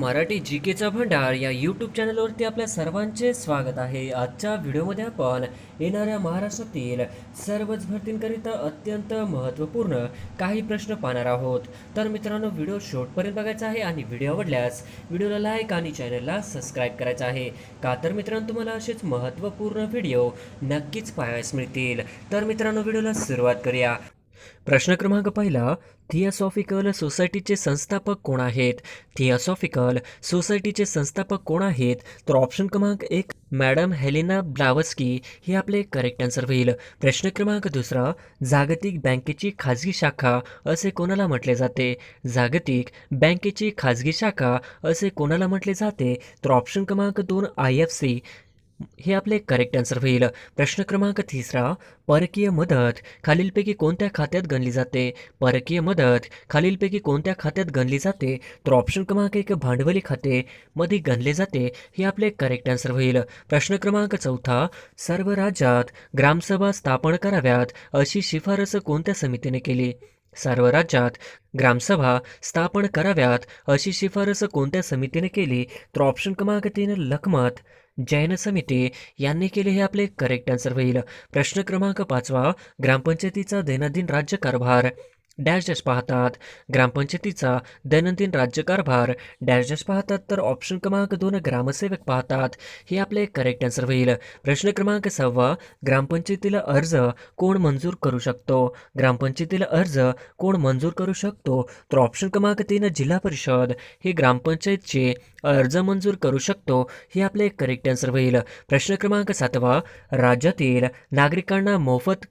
मराठी जी केचा भंडार या यूट्यूब चॅनलवरती आपल्या सर्वांचे स्वागत आहे. आजच्या व्हिडिओमध्ये आपण येणाऱ्या महाराष्ट्रातील सर्वच भरतींकरिता अत्यंत महत्त्वपूर्ण काही प्रश्न पाहणार आहोत. तर मित्रांनो व्हिडिओ शेवटपर्यंत बघायचा आहे आणि व्हिडिओ आवडल्यास व्हिडिओला लाईक आणि चॅनलला सबस्क्राईब करायचं आहे. का तर मित्रांनो तुम्हाला असेच महत्त्वपूर्ण व्हिडिओ नक्कीच पाहायला मिळतील. तर मित्रांनो व्हिडिओला सुरुवात करूया. प्रश्न क्रमांक पहिला थिओसॉफिकल सोसायटीचे संस्थापक कोण आहेत? थिओसॉफिकल सोसायटीचे संस्थापक कोण आहेत? तर ऑप्शन क्रमांक एक मॅडम हेलेना ब्लावस्की हे आपले करेक्ट आन्सर होईल. प्रश्न क्रमांक दुसरा जागतिक बँकेची खाजगी शाखा असे कोणाला म्हटले जाते? जागतिक बँकेची खाजगी शाखा असे कोणाला म्हटले जाते? तर ऑप्शन क्रमांक दोन आय एफ सी. हे आपले करेक्ट आन्सर होईल. प्रश्न क्रमांक तिसरा परकीय मदत खालीलपैकी कोणत्या खात्यात गणली जाते? परकीय मदत खालीलपैकी कोणत्या खात्यात गणली जाते? तर ऑप्शन क्रमांक एक भांडवली खाते मध्ये गणले जाते. हे आपले करेक्ट आन्सर होईल. प्रश्न क्रमांक चौथा सर्व राज्यात ग्रामसभा स्थापन कराव्यात अशी शिफारस कोणत्या समितीने केली? सर्व राज्यात ग्रामसभा स्थापन कराव्यात अशी शिफारस कोणत्या समितीने केली? तर ऑप्शन क्रमांक तीन लखमत जैन समिती यांनी केले हे आपले करेक्ट आन्सर होईल. प्रश्न क्रमांक पाचवा ग्रामपंचायतीचा दैनंदिन राज्यकारभार. डॅश डॅश पाहतात. ग्रामपंचायतीचा दैनंदिन राज्यकारभार डॅश डॅश पाहतात तर ऑप्शन क्रमांक दोन ग्रामसेवक पाहतात. हे आपले करेक्ट आन्सर होईल. प्रश्न क्रमांक सहावा ग्रामपंचायतीला अर्ज कोण मंजूर करू शकतो? ग्रामपंचायतीला अर्ज कोण मंजूर करू शकतो? तर ऑप्शन क्रमांक तीन जिल्हा परिषद. हे ग्रामपंचायतचे अर्ज मंजूर करू शकतो हे आपले करेक्ट आन्सर होईल. प्रश्न क्रमांक सातवा राज्यातील नागरिकांना मोफत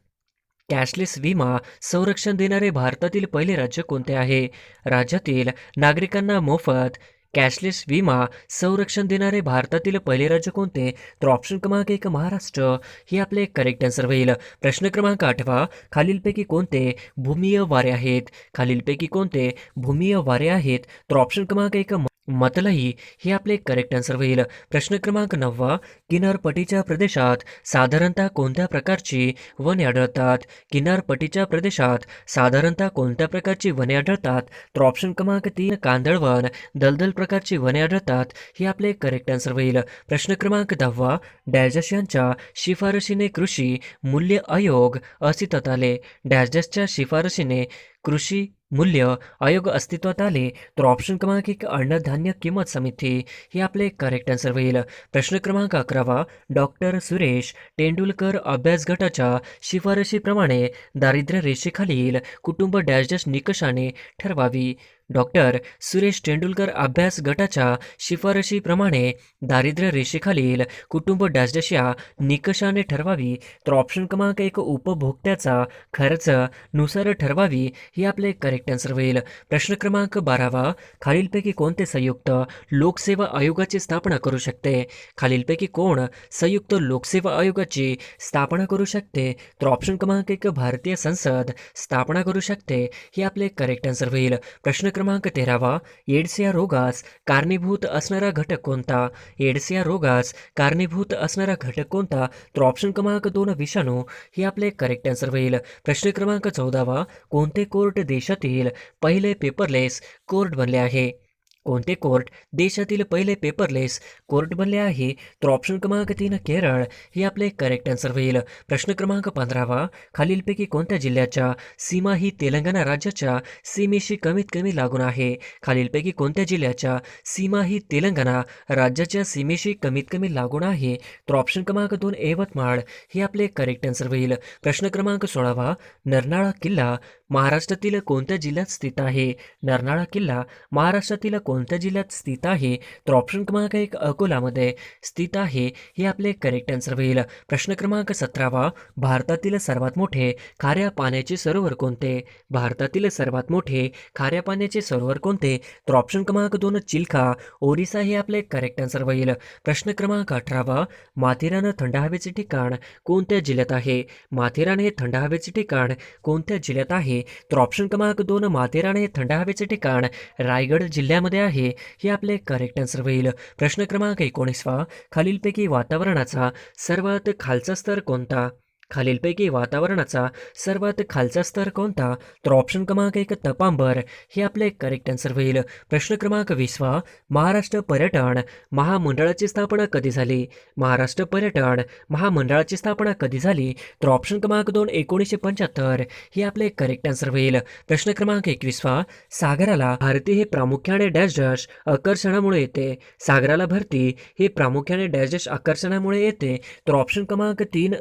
कॅशलेस विमा संरक्षण देणारे भारतातील पहिले राज्य कोणते आहे? राज्यातील नागरिकांना मोफत कॅशलेस विमा संरक्षण देणारे भारतातील पहिले राज्य कोणते? तर ऑप्शन क्रमांक एक महाराष्ट्र. हे आपले करेक्ट आन्सर होईल. प्रश्न क्रमांक आठवा. खालीलपैकी कोणते भूमीय वारे आहेत? खालीलपैकी कोणते भूमीय वारे आहेत? तर ऑप्शन क्रमांक एक म- मतलई हे आपले करेक्ट आन्सर होईल. प्रश्न क्रमांक नववा किनारपट्टीच्या प्रदेशात साधारणतः कोणत्या प्रकारची वने आढळतात? किनारपट्टीच्या प्रदेशात साधारणतः कोणत्या प्रकारची वने आढळतात? तर ऑप्शन क्रमांक तीन कांदळवन दलदल प्रकारची वने आढळतात हे आपले करेक्ट आन्सर होईल. प्रश्न क्रमांक दहावा डॅजस यांच्या शिफारशीने कृषी मूल्य आयोग अस्तित्वात आले. डॅजसच्या शिफारशीने कृषी मूल्य आयोग अस्तित्वात आले तर ऑप्शन क्रमांक एक अन्नधान्य किंमत समिती हे आपले करेक्ट आन्सर होईल. प्रश्न क्रमांक अकरावा डॉक्टर सुरेश तेंडुलकर अभ्यास गटाच्या शिफारशीप्रमाणे दारिद्र्य रेषेखालील कुटुंब डॅश डॅश निकषाने ठरवावी. डॉक्टर सुरेश तेंडुलकर अभ्यास गटाच्या शिफारशीप्रमाणे दारिद्र्य रेषेखालील कुटुंब डॅश निकषाने ठरवावी तर ऑप्शन क्रमांक एक उपभोक्त्याचा खर्च नुसार ठरवावी ही आपले करेक्ट आन्सर होईल. प्रश्न क्रमांक बारावा खालीलपैकी कोणते संयुक्त लोकसेवा आयोगाची स्थापना करू शकते? खालीलपैकी कोण संयुक्त लोकसेवा आयोगाची स्थापना करू शकते? तर ऑप्शन क्रमांक एक भारतीय संसद स्थापना करू शकते हे आपले करेक्ट आन्सर होईल. प्रश्न क्रमांक तेरावा एड्स या रोगास कारणीभूत असणारा घटक कोणता? एड्स या रोगास कारणीभूत असणारा घटक कोणता? तर ऑप्शन क्रमांक दोन विषाणू हे आपले करेक्ट आन्सर होईल. प्रश्न क्रमांक चौदावा कोणते कोर्ट देशातील पहिले पेपरलेस कोर्ट बनले आहे? कोणते कोर्ट देशातील पहिले पेपरलेस कोर्ट बनले आहे? तर ऑप्शन क्रमांक तीन केरळ. हे आपले करेक्ट आन्सर होईल. प्रश्न क्रमांक पंधरावा. खालीलपैकी कोणत्या जिल्ह्याच्या सीमा ही तेलंगणा राज्याच्या सीमेशी कमीत कमी लागून आहे? खालीलपैकी कोणत्या जिल्ह्याच्या सीमा ही तेलंगणा राज्याच्या सीमेशी कमीत कमी लागून आहे? तर ऑप्शन क्रमांक दोन यवतमाळ. हे आपले करेक्ट आन्सर होईल. प्रश्न क्रमांक सोळावा. नरनाळा किल्ला महाराष्ट्रातील कोणत्या जिल्ह्यात स्थित आहे? नरनाळा किल्ला महाराष्ट्रातील कोण कोणत्या जिल्ह्यात स्थित आहे? तर ऑप्शन क्रमांक एक अकोलामध्ये स्थित आहे. हे आपले करेक्ट आन्सर होईल. प्रश्न क्रमांक सतरावा. भारतातील सर्वात मोठे खाऱ्या पाण्याचे सरोवर कोणते? भारतातील सर्वात मोठे खाऱ्या पाण्याचे सरोवर कोणते? तर ऑप्शन क्रमांक दोन चिल्का ओरिसा हे आपले करेक्ट आन्सर होईल. प्रश्न क्रमांक अठरावा. माथेरान थंड हवेचे ठिकाण कोणत्या जिल्ह्यात आहे? माथेरान हे थंड हवेचे ठिकाण कोणत्या जिल्ह्यात आहे? तर ऑप्शन क्रमांक दोन माथेरान हे थंड हवेचे ठिकाण रायगड जिल्ह्यामध्ये आहे हे आपले करेक्ट आन्सर होईल. प्रश्न क्रमांक एकोणीसवा खालीलपैकी वातावरणाचा सर्वात खालचा स्तर कोणता? खालीलपैकी वातावरणाचा सर्वात खालचा स्तर कोणता? तर ऑप्शन क्रमांक एक तपांबर. हे आपले करेक्ट आन्सर होईल. प्रश्न क्रमांक वीसवा महाराष्ट्र पर्यटन महामंडळाची स्थापना कधी झाली? महाराष्ट्र पर्यटन महामंडळाची स्थापना कधी झाली? तर ऑप्शन क्रमांक दोन एकोणीसशे पंच्याहत्तर. हे आपले करेक्ट आन्सर होईल. प्रश्न क्रमांक एकवीसवा सागराला भारती हे प्रामुख्याने डॅश डॅश आकर्षणामुळे येते. सागराला भरती हे प्रामुख्याने डॅश डॅश आकर्षणामुळे येते. तर ऑप्शन क्रमांक तीन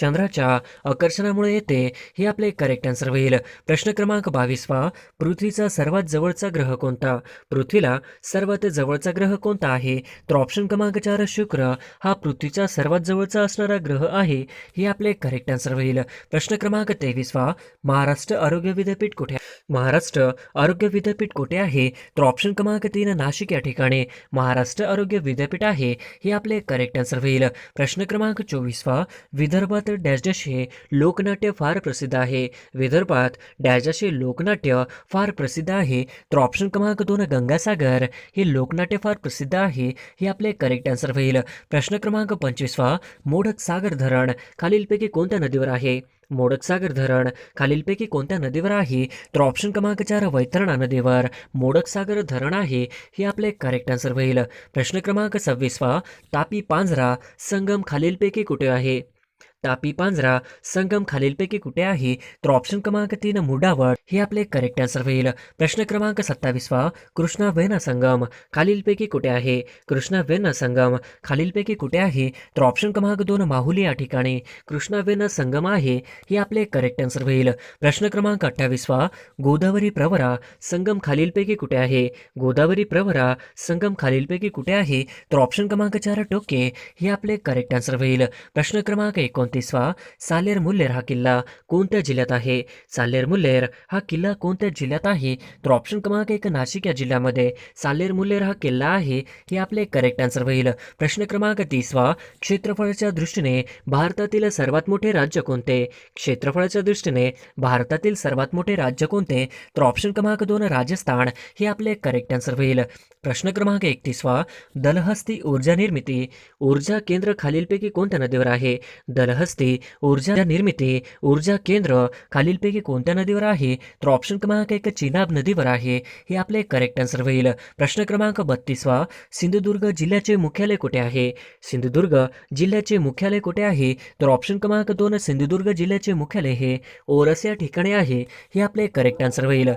चंद्राच्या आकर्षणामुळे येते हे आपले करेक्ट आन्सर होईल. प्रश्न क्रमांक बावीसवा. पृथ्वीचा सर्वात जवळचा ग्रह कोणता? पृथ्वीला सर्वात जवळचा ग्रह कोणता आहे? तर ऑप्शन क्रमांक चार शुक्र. हा पृथ्वीचा सर्वात जवळचा असणारा ग्रह आहे हे आपले करेक्ट आन्सर होईल. प्रश्न क्रमांक तेवीसवा. महाराष्ट्र आरोग्य विद्यापीठ कुठे महाराष्ट्र आरोग्य विद्यापीठ कुठे आहे? तर ऑप्शन क्रमांक तीन नाशिक या ठिकाणी. महाराष्ट्र आरोग्य विद्यापीठ आहे हे आपले करेक्ट आन्सर होईल. प्रश्न क्रमांक चोवीसवा. विदर्भात डॅश डॅश हे लोकनाट्य फार प्रसिद्ध आहे. विदर्भात डॅश हे लोकनाट्य फार प्रसिद्ध आहे. तर ऑप्शन क्रमांक दोन गंगासागर हे लोकनाट्य फार प्रसिद्ध आहे हे आपले करेक्ट आन्सर होईल. प्रश्न क्रमांक पंचवीसवा मोडक सागर धरण खालीलपैकी कोणत्या नदीवर आहे? मोडक सागर धरण खालीलपैकी कोणत्या नदीवर आहे? तर ऑप्शन क्रमांक चार वैतरणा नदीवर मोडक सागर धरण आहे हे आपले करेक्ट आन्सर होईल. प्रश्न क्रमांक सव्वीसवा तापी पांजरा संगम खालीलपैकी कुठे आहे? तापी पांजरा संगम खालीलपैकी कुठे आहे? तर ऑप्शन क्रमांक तीन मुडावड हे आपले करेक्ट आन्सर होईल. प्रश्न क्रमांक सत्तावीसवा कृष्णा वेना संगम खालीलपैकी कुठे आहे? कृष्णा वेना संगम खालीलपैकी कुठे आहे? तर ऑप्शन क्रमांक दोन माहुली या ठिकाणी कृष्णा वेना संगम आहे हे आपले करेक्ट आन्सर होईल. प्रश्न क्रमांक अठ्ठावीसवा गोदावरी प्रवरा संगम खालीलपैकी कुठे आहे? गोदावरी प्रवरा संगम खालीलपैकी कुठे आहे? तर ऑप्शन क्रमांक चार टोके हे आपले करेक्ट आन्सर होईल. प्रश्न क्रमांक एकोण एकोणतीसवा सालेर मुल्लेर हा किल्ला कोणत्या जिल्ह्यात आहे? सालेर मुल्लेर हा किल्ला कोणत्या जिल्ह्यात आहे? तर ऑप्शन क्रमांक एक नाशिक या जिल्ह्यामध्ये सालेर मुल्लेर हा किल्ला आहे हे आपले करेक्ट आन्सर होईल. प्रश्न क्रमांक तीसवा क्षेत्रफळाच्या दृष्टीने भारतातील सर्वात मोठे राज्य कोणते? क्षेत्रफळाच्या दृष्टीने भारतातील सर्वात मोठे राज्य कोणते? तर ऑप्शन क्रमांक दोन राजस्थान हे आपले करेक्ट आन्सर होईल. प्रश्न क्रमांक एकतीसवा दलहस्ती ऊर्जा निर्मिती ऊर्जा केंद्र खालीलपैकी कोणत्या नदीवर आहे? दलहस्ती ऊर्जा निर्मिती ऊर्जा केंद्र खालीलपैकी कोणत्या नदीवर आहे? तर ऑप्शन क्रमांक एक चिनाब नदीवर आहे. हे आपले करेक्ट आन्सर होईल. प्रश्न क्रमांक बत्तीसवा सिंधुदुर्ग जिल्ह्याचे मुख्यालय कुठे आहे? सिंधुदुर्ग जिल्ह्याचे मुख्यालय कुठे आहे? तर ऑप्शन क्रमांक दोन सिंधुदुर्ग जिल्ह्याचे मुख्यालय हे ओरस या ठिकाणी आहे. हे आपले करेक्ट आन्सर होईल.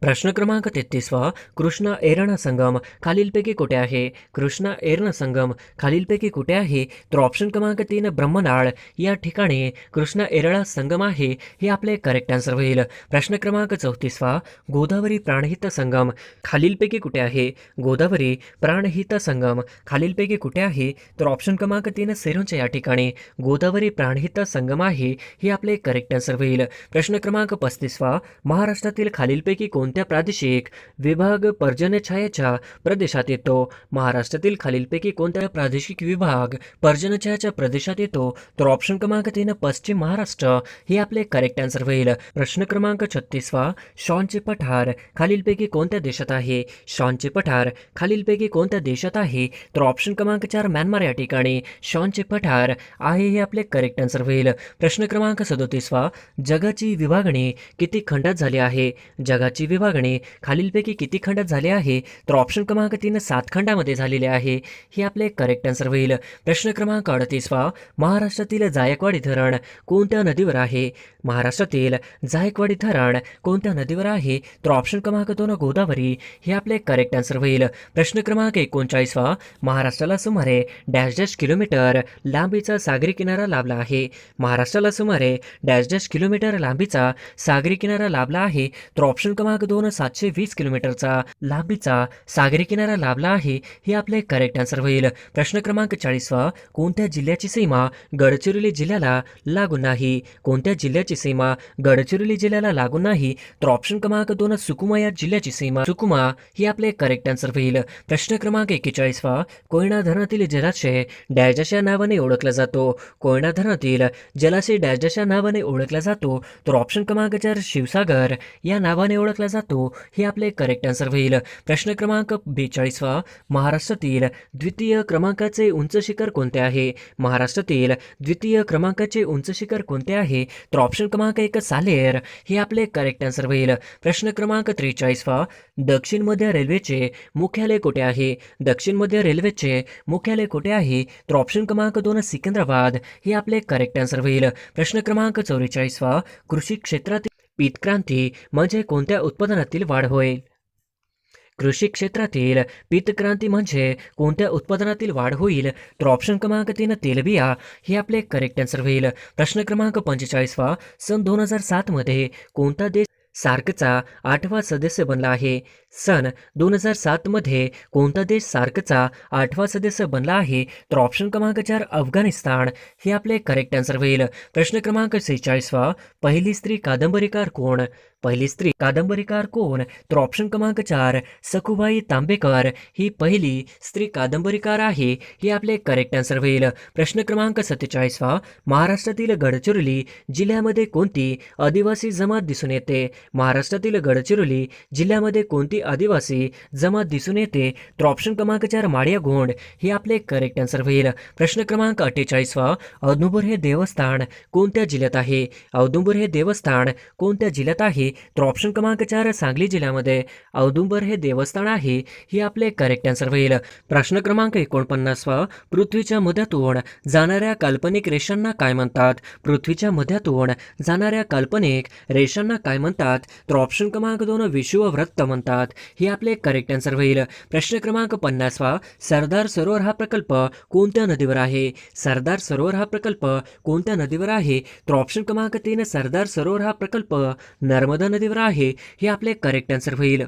प्रश्न क्रमांक तेहतीसवा कृष्णा एरणा संगम खालीलपैकी कुठे आहे? कृष्णा एरणा संगम खालीलपैकी कुठे आहे? तर ऑप्शन क्रमांक तीन ब्रह्मनाळ. या ठिकाणी कृष्णा एरळा संगम आहे हे आपले करेक्ट आन्सर होईल. प्रश्न क्रमांक चौतीसवा गोदावरी प्राणहित संगम खालीलपैकी कुठे आहे? गोदावरी प्राणहित संगम खालीलपैकी कुठे आहे? तर ऑप्शन क्रमांक तीन सेरोंच्या या ठिकाणी गोदावरी प्राणहित संगम आहे हे आपले करेक्ट आन्सर होईल. प्रश्न क्रमांक पस्तीसवा महाराष्ट्रातील खालीलपैकी कोणत्या प्रादेशिक विभाग पर्जन्यछायाच्या प्रदेशात येतो. महाराष्ट्रातील खालीलपैकी कोणत्या प्रादेशिक विभाग पर्जन्यछायाच्या प्रदेशात येतो? तर ऑप्शन क्रमांक तीन पश्चिम महाराष्ट्र. हे आपले करेक्ट आन्सर होईल. प्रश्न क्रमांक छत्तीसवा शॉनचे पठार खालीलपैकी कोणत्या देशात आहे? शॉनचे पठार खालीलपैकी कोणत्या देशात आहे? तर ऑप्शन क्रमांक चार म्यानमार या ठिकाणी. शॉनचे पठार आहे हे आपले करेक्ट आन्सर होईल. प्रश्न क्रमांक सदोतीसवा जगाची विभागणी किती खंडात झाली आहे? जगाची विभागणी खालीलपैकी किती खंडात झाली आहे? तर ऑप्शन क्रमांक तीन सातखंडामध्ये झालेले आहे. हे आपले करेक्ट आन्सर होईल. प्रश्न क्रमांक अडतीसवा. महाराष्ट्रातील जायकवाडी धरण कोणत्या नदीवर आहे? महाराष्ट्रातील जायकवाडी धरण कोणत्या नदीवर आहे? तर ऑप्शन क्रमांक दोन गोदावरी. हे आपले करेक्ट आन्सर होईल. प्रश्न क्रमांक एकोणचाळीसवा. महाराष्ट्राला सुमारे डॅश डॅश किलोमीटर लांबीचा सागरी किनारा लाभला आहे. महाराष्ट्राला सुमारे डॅश डॅश किलोमीटर लांबीचा सागरी किनारा लाभला आहे. तर ऑप्शन क्रमांक दोन सातशे वीस किलोमीटरचा लांबीचा सागरी किनारा लाभला आहे हे आपले करेक्ट आन्सर होईल. प्रश्न क्रमांक चाळीसवा कोणत्या जिल्ह्याची सीमा गडचिरोली जिल्ह्याला लागून नाही? कोणत्या जिल्ह्याची सीमा गडचिरोली जिल्ह्याला लागून नाही? तर ऑप्शन क्रमांक दोन सुकुमा या जिल्ह्याची सीमा. सुकुमा ही आपले करेक्ट आन्सर होईल. प्रश्न क्रमांक एक्केचाळीसवा कोयना धरणातील जलाशय डॅजाच्या या नावाने ओळखला जातो. कोयना धरणातील जलाशय डॅजाच्या नावाने ओळखला जातो. तर ऑप्शन क्रमांक चार शिवसागर या नावाने ओळखला जातो. हे आपले करेक्ट आन्सर होईल. प्रश्न क्रमांक बेचाळीसवा महाराष्ट्रातील द्वितीय क्रमांकाचे उंच शिखर कोणते आहे? महाराष्ट्रातील द्वितीय क्रमांकाचे उंच शिखर कोणते आहे? तर ऑप्शन क्रमांक एक सालेर. हे आपले करेक्ट आन्सर होईल. प्रश्न क्रमांक त्रेचाळीसवा. दक्षिण मध्य रेल्वेचे मुख्यालय कुठे आहे? दक्षिण मध्य रेल्वेचे मुख्यालय कुठे आहे? तर ऑप्शन क्रमांक दोन सिकंदराबाद. हे आपले करेक्ट आन्सर होईल. प्रश्न क्रमांक चौवेचाळीसवा. कृषी क्षेत्रातील पीतक्रांती म्हणजे कोणत्या उत्पादनातील वाढ होईल कृषी क्षेत्रातील पीतक्रांती म्हणजे कोणत्या उत्पादनातील वाढ होईल तर ऑप्शन क्रमांक तीन तेलबिया हे आपले करेक्ट आन्सर होईल. प्रश्न क्रमांक पंचेचाळीसवा सन दोन हजार सातमध्ये कोणता देश सार्कचा आठवा सदस्य बनला आहे? सन दोन हजार सातमध्ये कोणता देश सार्कचा आठवा सदस्य बनला आहे तर ऑप्शन क्रमांक चार अफगाणिस्तान. हे आपले करेक्ट आन्सर होईल. प्रश्न क्रमांक सेहेचाळीसवा पहिली स्त्री कादंबरीकार कोण? पहिली स्त्री कादंबरीकार कोण? तर ऑप्शन क्रमांक चार सखुबाई तांबेकर. ही पहिली स्त्री कादंबरीकार आहे हे आपले करेक्ट आन्सर होईल. प्रश्न क्रमांक सत्तेचाळीसवा महाराष्ट्रातील गडचिरोली जिल्ह्यामध्ये कोणती आदिवासी जमात दिसून येते? महाराष्ट्रातील गडचिरोली जिल्ह्यामध्ये कोणती आदिवासी जमा दिसून येते. तर ऑप्शन क्रमांक चार माडिया गोंड. हे आपले करेक्ट आन्सर होईल. प्रश्न क्रमांक अठ्ठेचाळीसवा औदुंबूर हे देवस्थान कोणत्या जिल्ह्यात आहे? औदुंबर हे देवस्थान कोणत्या जिल्ह्यात आहे? तर ऑप्शन क्रमांक चार सांगली जिल्ह्यामध्ये औदुंबर हे देवस्थान आहे. हे आपले करेक्ट आन्सर होईल. प्रश्न क्रमांक एकोणपन्नासवा पृथ्वीच्या मध्यातून जाणाऱ्या काल्पनिक रेषांना काय म्हणतात? पृथ्वीच्या मध्यातून जाणाऱ्या काल्पनिक रेषांना काय म्हणतात? तर ऑप्शन क्रमांक दोन विषुववृत्त म्हणतात. हे आपले करेक्ट आन्सर होईल. प्रश्न क्रमांक पन्नासवा सरदार सरोवर हा प्रकल्प कोणत्या नदीवर आहे? सरदार सरोवर हा प्रकल्प कोणत्या नदीवर आहे? तर ऑप्शन क्रमांक तीन सरदार सरोवर हा प्रकल्प नर्मदा नदीवर आहे. हे आपले करेक्ट आन्सर होईल.